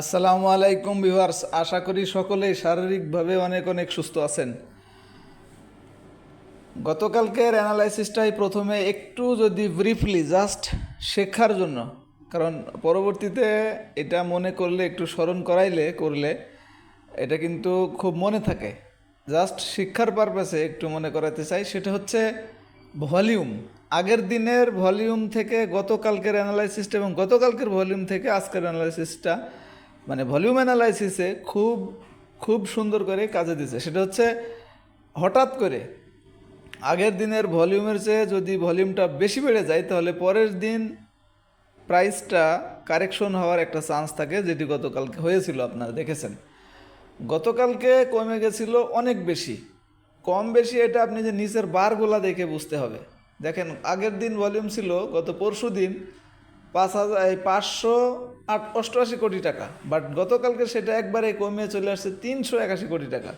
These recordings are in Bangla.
আসসালামু আলাইকুম ভিউয়ার্স, আশা করি সকলেই শারীরিকভাবে অনেক অনেক সুস্থ আছেন। গতকালকের অ্যানালাইসিসটাই প্রথমে একটু যদি ব্রিফলি জাস্ট শেখার জন্য, কারণ পরবর্তীতে এটা মনে করলে, একটু স্মরণ করাইলে, করলে এটা কিন্তু খুব মনে থাকে। জাস্ট শিক্ষার পারপাসে একটু মনে করাতে চাই, সেটা হচ্ছে ভলিউম। আগের দিনের ভলিউম থেকে গতকালকের অ্যানালাইসিসটা এবং গতকালকের ভলিউম থেকে আজকের অ্যানালাইসিসটা মানে ভলিউম অ্যানালাইসিসে খুব খুব সুন্দর করে কাজে দিচ্ছে সেটা হচ্ছে হঠাৎ করে আগের দিনের ভলিউমের চেয়ে যদি ভলিউমটা বেশি বেড়ে যায়, তাহলে পরের দিন প্রাইসটা কারেকশন হওয়ার একটা চান্স থাকে, যেটি গতকালকে হয়েছিল, আপনারা দেখেছেন। গতকালকে কমে গেছিল অনেক বেশি। কম বেশি এটা আপনি যে নিচের বারগুলা দেখে বুঝতে হবে। দেখেন, আগের দিন ভলিউম ছিল, গত পরশু দিন পাঁচ হাজার পাঁচশো আট, অষ্টআশি কোটি টাকা। বাট গতকালকে সেটা একবারে কমিয়ে চলে আসছে তিনশো একাশি কোটি টাকা।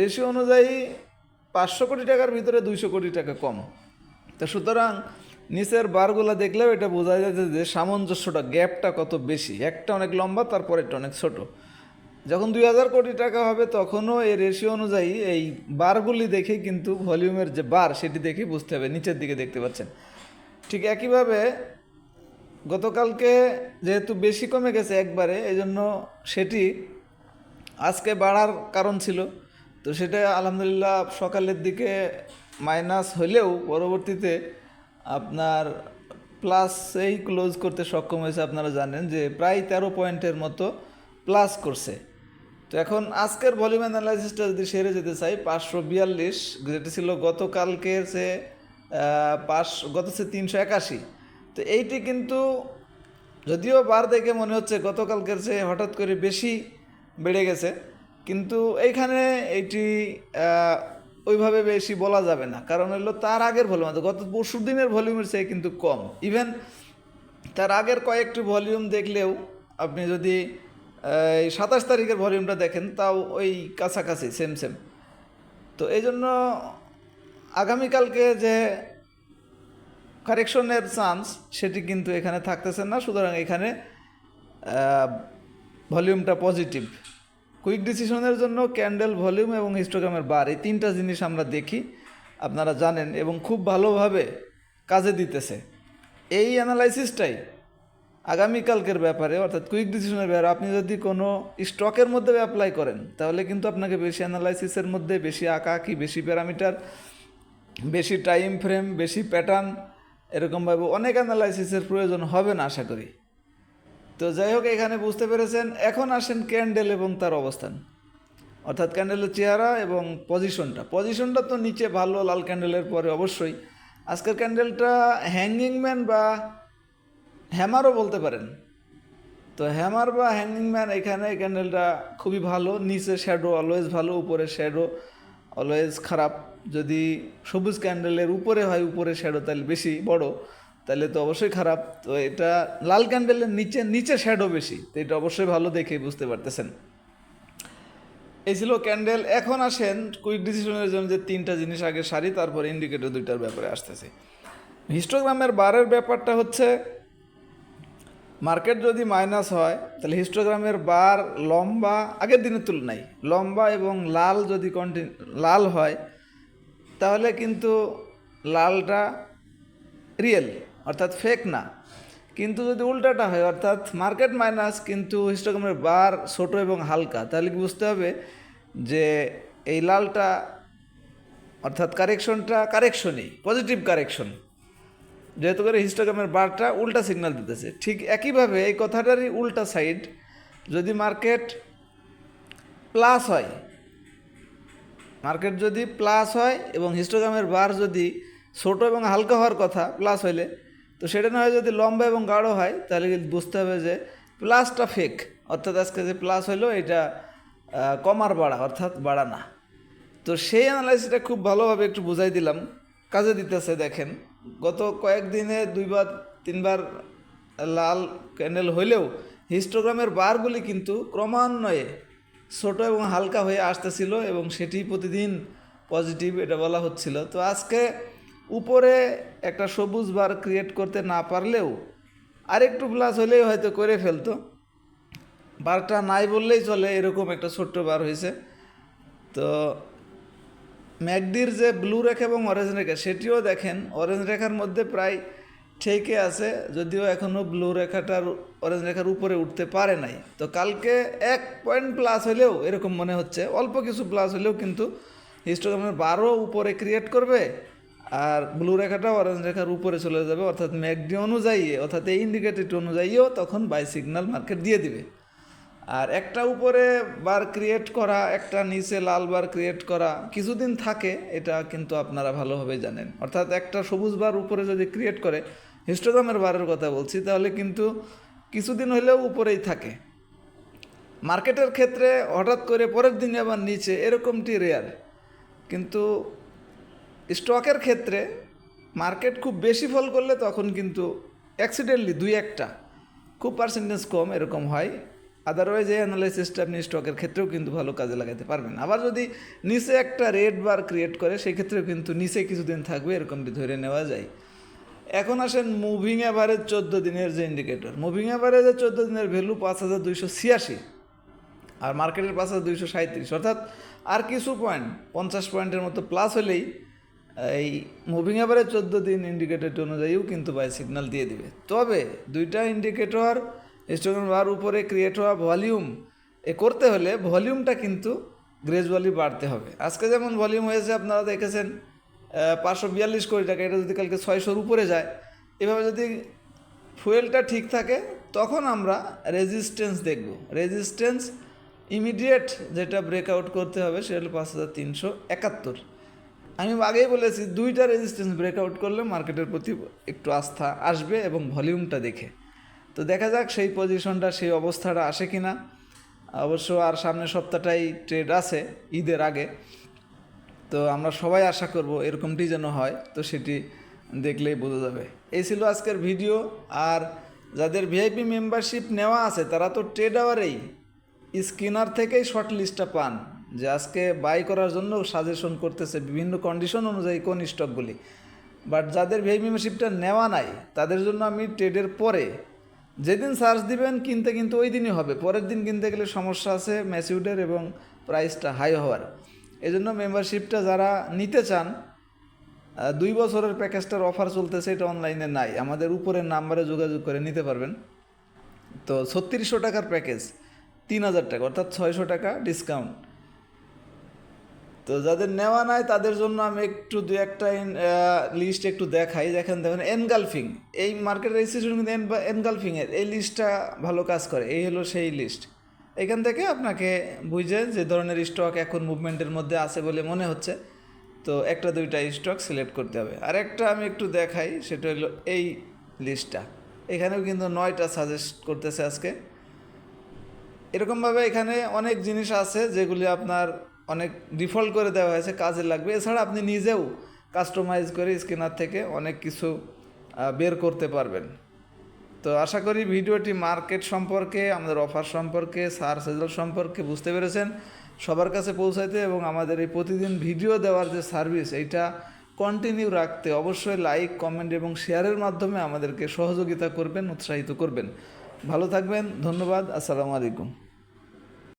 রেশিও অনুযায়ী পাঁচশো কোটি টাকার ভিতরে দুইশো কোটি টাকা কম। তো সুতরাং নিচের বারগুলা দেখলেও এটা বোঝা যাচ্ছে যে সামঞ্জস্যটা, গ্যাপটা কত বেশি। একটা অনেক লম্বা, তারপরেরটা অনেক ছোট। যখন দুই হাজার কোটি টাকা হবে, তখনও এই রেশিও অনুযায়ী এই বারগুলি দেখেই কিন্তু ভলিউমের যে বার, সেটি দেখেই বুঝতে হবে, নিচের দিকে দেখতে পাচ্ছেন। ঠিক একইভাবে গতকালকে যেহেতু বেশি কমে গেছে একবারে এই জন্য সেটি আজকে বাড়ার কারণ ছিল। তো সেটা আলহামদুলিল্লাহ সকালের দিকে মাইনাস হলেও পরবর্তীতে আপনার প্লাস এই ক্লোজ করতে সক্ষম হয়েছে আপনারা জানেন যে প্রায় তেরো পয়েন্টের মতো প্লাস করছে। তো এখন আজকের ভলিউম অ্যানালাইসিসটা যদি সেরে যেতে চাই, পাঁচশো বিয়াল্লিশ, যেটা ছিল গতকালকের সে পাঁচ, গত সে তিনশো একাশি। তো এইটি কিন্তু যদিও বার দেখে মনে হচ্ছে গতকালকের চেয়ে হঠাৎ করে বেশি বেড়ে গেছে, কিন্তু এইখানে এইটি ওইভাবে বেশি বলা যাবে না। কারণ হলো তার আগের ভলিউম গত পরশু দিনের ভলিউমের চেয়ে কিন্তু কম। ইভেন তার আগের কয়েকটি ভলিউম দেখলেও আপনি যদি এই সাতাশ তারিখের ভলিউমটা দেখেন, তাও ওই কাছাকাছি সেম সেম তো এই জন্য আগামীকালকে যে কারেকশনের চান্স সেটি কিন্তু এখানে থাকতেছে না, সুতরাং এখানে ভলিউমটা পজিটিভ কুইক ডিসিশনের জন্য ক্যান্ডেল ভলিউম এবং হিস্টোগ্রামের বার এই তিনটা জিনিস আমরা দেখি, আপনারা জানেন এবং খুব ভালোভাবে কাজে দিতেছে। এই অ্যানালাইসিসটাই আগামীকালকের ব্যাপারে, অর্থাৎ কুইক ডিসিশনের ব্যাপারে, আপনি যদি কোনো স্টকের মধ্যে অ্যাপ্লাই করেন, তাহলে কিন্তু আপনাকে বেশি অ্যানালাইসিসের মধ্যে বেশি আঁকা আঁকি বেশি প্যারামিটার বেশি টাইম ফ্রেম বেশি প্যাটার্ন এরকমভাবে অনেক অ্যানালাইসিসের প্রয়োজন হবে না, আশা করি। তো যাই হোক, এখানে বুঝতে পেরেছেন, এখন আসেন ক্যান্ডেল এবং তার অবস্থান। অর্থাৎ ক্যান্ডেলের চেহারা এবং পজিশনটা পজিশনটা তো নিচে ভালো, লাল ক্যান্ডেলের পরে অবশ্যই। আজকের ক্যান্ডেলটা হ্যাঙ্গিং ম্যান বা হ্যামারও বলতে পারেন। তো হ্যামার বা হ্যাঙ্গিং ম্যান এখানে ক্যান্ডেলটা খুবই ভালো, নিচে শ্যাডো অলওয়েজ ভালো, উপরে শ্যাডো অলওয়েজ খারাপ। যদি সবুজ ক্যান্ডেলের উপরে হয় উপরে শ্যাডো তাহলে বেশি বড়, তাহলে তো অবশ্যই খারাপ। তো এটা লাল ক্যান্ডেলের নিচে নিচে শ্যাডো বেশি, তো এটা অবশ্যই ভালো দেখে বুঝতে পারতেছেন। এই ছিল ক্যান্ডেল। এখন আসেন কুইক ডিসিশনের জন্য যে তিনটা জিনিস আগে সারি, তারপর ইন্ডিকেটর দুইটার ব্যাপারে আসতেছে। হিস্টোগ্রামের বারের ব্যাপারটা হচ্ছে মার্কেট যদি মাইনাস হয়, তাহলে হিস্টোগ্রামের বার লম্বা আগের দিনের তুলনায়, লম্বা এবং লাল যদি কন্টিনিউ লাল হয়, তাহলে কিন্তু লালটা রিয়েল অর্থাৎ ফেক না। কিন্তু যদি উল্টাটা হয়, অর্থাৎ মার্কেট মাইনাস কিন্তু হিস্টোগ্রামের বার ছোট এবং হালকা, তাহলে কি বুঝতে হবে যে এই লালটা, অর্থাৎ কারেকশনটা কারেকশনই পজিটিভ কারেকশন যেহেতু করে হিস্টোগ্রামের বারটা উল্টা সিগনাল দিতেছে। ঠিক একইভাবে এই কথাটারই উল্টা সাইড যদি মার্কেট প্লাস হয় মার্কেট যদি প্লাস হয় এবং হিস্টোগ্রামের বার যদি ছোট এবং হালকা হওয়ার কথা প্লাস হইলে, তো সেটা না হয় যদি লম্বা এবং গাঢ় হয়, তাহলে বুঝতে হবে যে প্লাসটা ফেক অর্থাৎ আজকে যে প্লাস হইল, এটা কমার বাড়া, অর্থাৎ বাড়া না। তো সেই অ্যানালাইসিসটা খুব ভালোভাবে একটু বুঝাই দিলাম। কাজে দিতেছে, দেখেন। গত কয়েকদিনে দুইবার, তিনবার লাল ক্যান্ডেল হইলেও হিস্টোগ্রামের বারগুলি কিন্তু ক্রমান্বয়ে ছোট এবং হালকা হয়ে আসতেছিল এবং সেটি প্রতিদিন পজিটিভ এটা বলা হচ্ছিল। তো আজকে উপরে একটা সবুজ বার ক্রিয়েট করতে না পারলেও আরেকটু প্লাস হলেই হয়তো করে ফেলতো। বারটা নাই বললেই চলে, এরকম একটা ছোট্ট বার হয়েছে। তো ম্যাকডির যে ব্লু রেখা এবং অরেঞ্জ রেখা, সেটিও দেখেন অরেঞ্জ রেখার মধ্যে প্রায় ঠেকে আছে, যদিও এখনও ব্লু রেখাটার অরেঞ্জ রেখার উপরে উঠতে পারে নাই। তো কালকে এক পয়েন্ট প্লাস হলেও এরকম মনে হচ্ছে, অল্প কিছু প্লাস হলেও কিন্তু হিস্টোগ্রামের বারো উপরে ক্রিয়েট করবে, আর ব্লু রেখাটা অরেঞ্জ রেখার উপরে চলে যাবে, অর্থাৎ ম্যাকডি অনুযায়ী, অর্থাৎ এই ইন্ডিকেটর অনুযায়ীও তখন বাই সিগন্যাল মার্কেট দিয়ে দিবে। আর একটা উপরে বার ক্রিয়েট করা, একটা নিচে লাল বার ক্রিয়েট করা, কিছুদিন থাকে, এটা কিন্তু আপনারা ভালোভাবে জানেন। অর্থাৎ একটা সবুজ বার উপরে যদি ক্রিয়েট করে হিস্টোগ্রামের বারের কথা বলছি, তাহলে কিন্তু কিছুদিন হলেও উপরেই থাকে। মার্কেটের ক্ষেত্রে হঠাৎ করে পরের দিনে আবার নিচে, এরকমটি রেয়ার কিন্তু স্টকের ক্ষেত্রে মার্কেট খুব বেশি ফল করলে তখন কিন্তু অ্যাক্সিডেন্টলি দুই একটা, খুব পার্সেন্টেজ কম এরকম হয়। আদারওয়াইজ এই অ্যানালাইসিসটা আপনি স্টকের ক্ষেত্রেও কিন্তু ভালো কাজে লাগাতে পারবেন। আবার যদি নিচে একটা রেড বার ক্রিয়েট করে, সেক্ষেত্রেও কিন্তু নিচে কিছুদিন থাকবে, এরকমটি ধরে নেওয়া যায়। এখন আসেন মুভিং অ্যাভারেজ চোদ্দ দিনের যে ইন্ডিকেটর মুভিং অ্যাভারেজের চোদ্দ দিনের ভ্যালু পাঁচ হাজার দুইশো ছিয়াশি। আর মার্কেটের পাঁচ হাজার দুইশো সাঁত্রিশ অর্থাৎ আর কিছু পয়েন্ট পঞ্চাশ পয়েন্টের মতো প্লাস হলেই, এই মুভিং অ্যাভারেজ চোদ্দ দিন ইন্ডিকেটর অনুযায়ীও কিন্তু বাই সিগন্যাল দিয়ে দিবে। তবে দুইটা ইন্ডিকেটর হিস্টোগ্রাম বার উপরে ক্রিয়েট হওয়া ভলিউম এ করতে হলে ভলিউমটা কিন্তু গ্রেজুয়ালি বাড়তে হবে। আজকে যেমন ভলিউম হয়েছে, আপনারা দেখেছেন পাঁচশো বিয়াল্লিশ কোটি টাকা, এটা যদি কালকে ছয়শোর উপরে যায়, এভাবে যদি ফুয়েলটা ঠিক থাকে, তখন আমরা রেজিস্ট্যান্স দেখব। রেজিস্ট্যান্স ইমিডিয়েট যেটা ব্রেকআউট করতে হবে, সেটা হলো পাঁচ হাজার তিনশো একাত্তর। আমি আগেই বলেছি, দুইটা রেজিস্ট্যান্স ব্রেকআউট করলে মার্কেটের প্রতি একটু আস্থা আসবে এবং ভলিউমটা দেখে। তো দেখা যাক সেই পজিশনটা সেই অবস্থাটা আসে কি না অবশ্য আর সামনের সপ্তাহটাই ট্রেড আছে, ঈদের আগে। তো আমরা সবাই আশা করব এরকমটি যেন হয়, তো সেটি দেখলেই বোঝা যাবে। এই ছিল আজকের ভিডিও, আর যাদের ভিআইপি মেম্বারশিপ নেওয়া আছে, তারা তো ট্রেড আওয়ারেই স্কিনার থেকেই শর্ট লিস্টটা পান, যে আজকে বাই করার জন্য সাজেশন করতেছে বিভিন্ন কন্ডিশন অনুযায়ী কোন স্টকগুলি বাট যাদের ভিআইপি মেম্বারশিপটা নেওয়া নাই, তাদের জন্য আমি ট্রেডের পরে যেদিন সার্চ দিবেন, কিনতে কিন্তু ওই দিনই হবে। পরের দিন কিনতে গেলে সমস্যা আছে ম্যাসিউডের এবং প্রাইসটা হাই হওয়ার। এজন্য মেম্বারশিপটা যারা নিতে চান দুই বছরের প্যাকেজটার অফার চলতেছে, এটা অনলাইনে নাই। আমাদের উপরের নাম্বারে যোগাযোগ করে নিতে পারবেন। তো ছত্রিশশো টাকার প্যাকেজ তিন হাজার টাকা, অর্থাৎ ছয়শো টাকা ডিসকাউন্ট তো যাদের নেওয়া নাই, তাদের জন্য আমি একটু দু একটা লিস্ট একটু দেখাই। দেখেন দেখেন, এনগালফিং। এই মার্কেট রেজিস্ট্রেশন কিন্তু এনগালফিংয়ের এই লিস্টটা ভালো কাজ করে। এই হলো সেই লিস্ট এখান থেকে আপনাকে বুঝে যে ধরনের স্টক এখন মুভমেন্টের মধ্যে আছে বলে মনে হচ্ছে। তো একটা, দুইটা স্টক সিলেক্ট করতে হবে। আর একটা আমি একটু দেখাই, সেটা হলো এই লিস্টটা এখানেও কিন্তু নয়টা সাজেস্ট করতেছে আজকে। এরকমভাবে এখানে অনেক জিনিস আছে যেগুলি আপনার অনেক ডিফল্ট করে দেওয়া হয়েছে, কাজে লাগবে। এছাড়া আপনি নিজেও কাস্টমাইজ করে স্ক্যানার থেকে অনেক কিছু বের করতে পারবেন। তো আশা করি ভিডিওটি মার্কেট সম্পর্কে, আমাদের অফার সম্পর্কে সার্চ রেজাল্ট সম্পর্কে বুঝতে পেরেছেন। সবার কাছে পৌঁছাইতে এবং আমাদের এই প্রতিদিন ভিডিও দেওয়ার যে সার্ভিস এইটা কন্টিনিউ রাখতে অবশ্যই লাইক কমেন্ট এবং শেয়ারের মাধ্যমে আমাদেরকে সহযোগিতা করবেন, উৎসাহিত করবেন। ভালো থাকবেন, ধন্যবাদ, আসসালামু আলাইকুম।